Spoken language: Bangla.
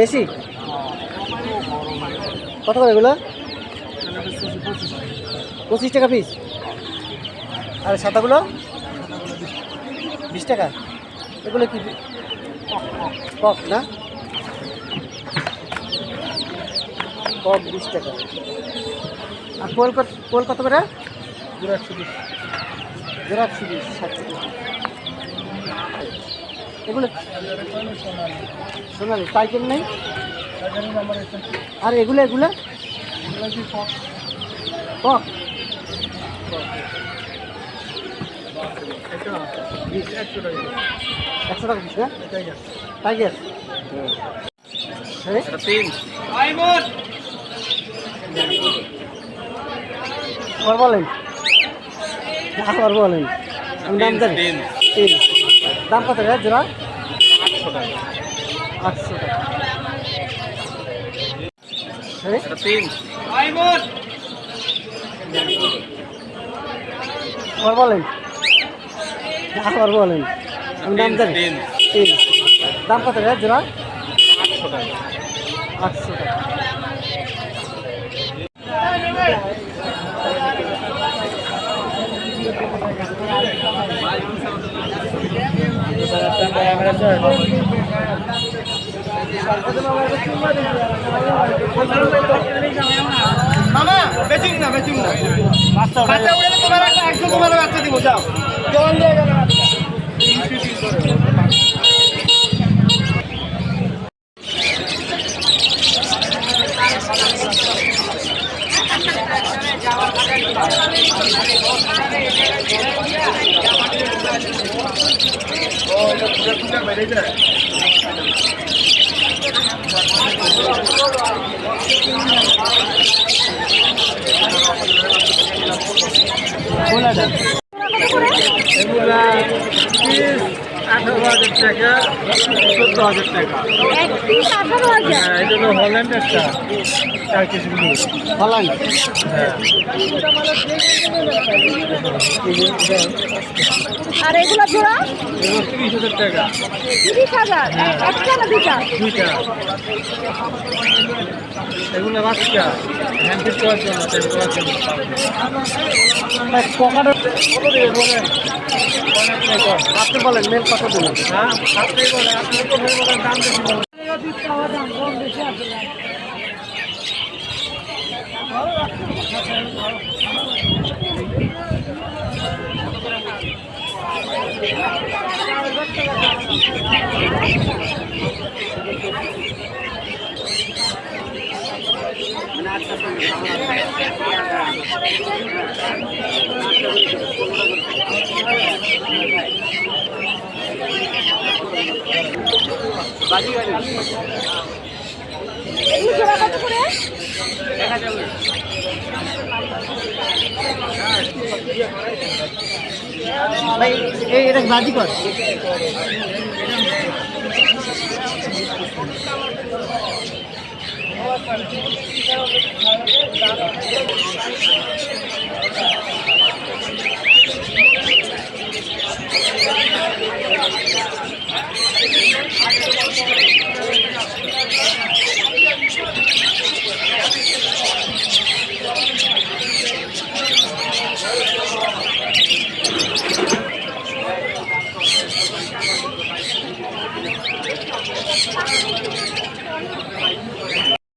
দেশি? কত করে এগুলো? পঁচিশ টাকা পিস আর সাদাগুলো বিশ টাকা। এগুলো কি? কক না? কক বিশ টাকা। আর কোল কত কোল কত করে? জোড়া একশো বিশ। জোড়া একশো বিশ ষাট টাকা। এগুলো সোনালি সাইকেল নেই? আর এগুলো এগুলো? কক একশো টাকা পিস টাইগার। হ্যাঁ? আবার বলেন আবার বলেন আমি দাম জানি। তিন। দাম কত রে জোড়া? আটশো টাকা। আটশো টাকা। তিন। আবার বলেন। আবার বলেন। দাম জানি। তিন। তিন। দাম কত রে জোড়া? আটশো টাকা। আটশো টাকা। মামা বেচিং না বেচিং না। বাচ্চা উড়ে তোমার একটা একশো তোমার বাচ্চা দিব যাও। জল দিয়ে গেল এগুলা পিস আঠারো হাজার টাকা। এটা হলো হল্যান্ড একটা চার কেজি বলেন আর এগুলো জোড়া? তিরিশ হাজার একটা না দুইটা? দুইটা। এগুলো বাচ্চা। হ্যান্ড ফিট করার জন্য টেন করার জন্য। পকেটের কত দিয়ে বলেন আপনি বলেন মেল কত দিন হ্যাঁ আপনি বলেন আপনি তো বলেন দাম বেশি বলেন কত করে ভাই এটা বাজি কর।